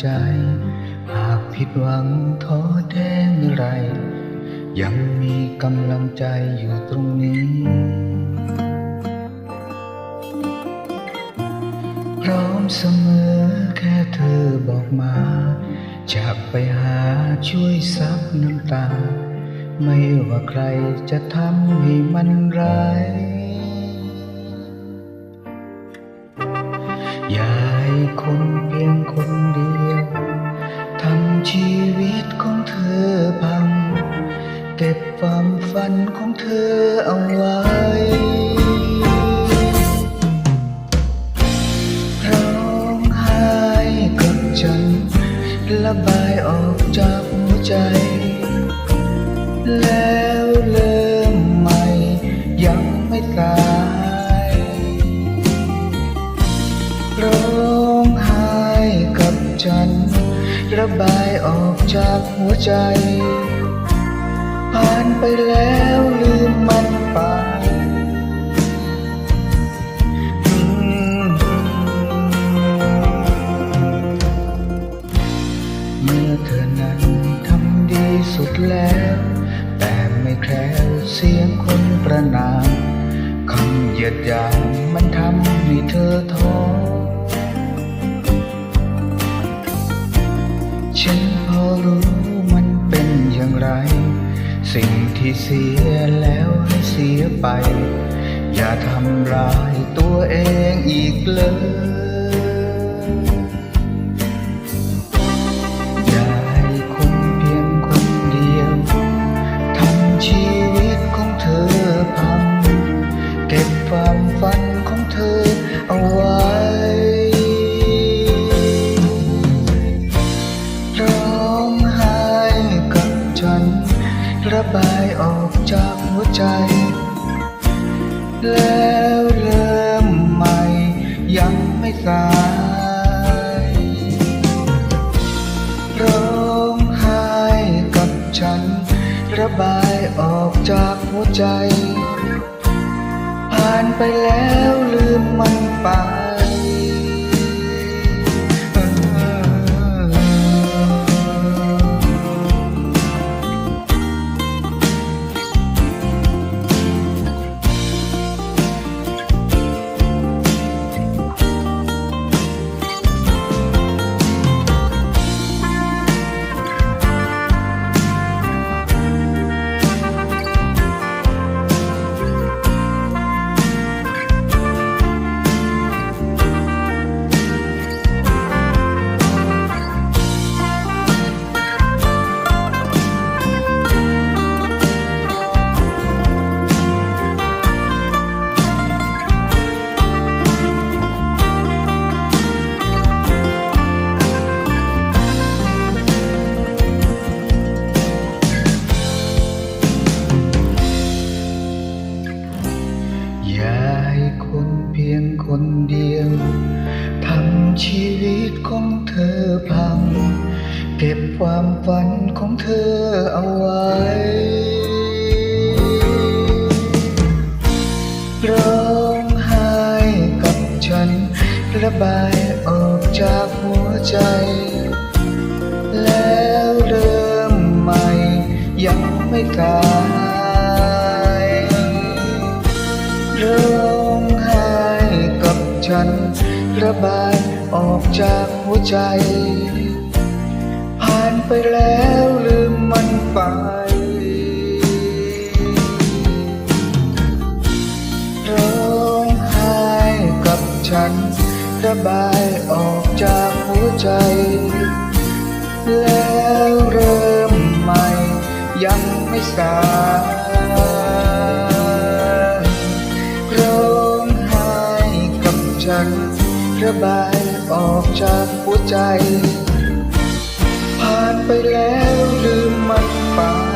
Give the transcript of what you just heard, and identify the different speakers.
Speaker 1: ใจ หากผิดหวังท้อแท้เมื่อไร ยังมีกำลังใจอยู่ตรงนี้ พร้อมเสมอแค่เธอบอกมาจากไปหาช่วยซับน้ำตา ไม่ว่าใครจะทำให้มันร้าย อย่า คนเพียงคนเดียวทำชีวิตของเธอพัง เก็บความฝันของเธอเอาไว้ร้องไห้กับฉันระบายออกจากหัวใจ บายออกจากหัวใจ ผ่านไปแล้วลืมมันไปเมื่อเธอนั้นทำดีสุดแล้ว แต่ไม่แคล้วเสียงคนประนามคำเหยียดหยามมันทำให้เธอท้อ รู้มันเป็นอย่างไร สิ่งที่เสียแล้วให้เสียไป อย่าทำร้ายตัวเองอีกเลย ระบายออกจากหัวใจ แล้วเริ่มใหม่ยังไม่สายร้องไห้กับฉัน ระบายออกจากหัวใจ ผ่านไปแล้วลืมมันไป อย่าให้คนเพียงคนเดียวทำชีวิตของเธอพัง เก็บความฝันของเธอเอาไว้ร้องไห้กับฉัน ระบายออกจากหัวใจ แล้วเริ่มใหม่ยังไม่ตา ฉัน ระบายออกจากหัวใจ ผ่านไปแล้วลืมมันไปร้องไห้กับฉัน ระบายออกจากหัวใจ แล้วเริ่มใหม่ยังไม่สาย กับฉันระบายออกจากหัวใจ ผ่านไปแล้วลืมมันไป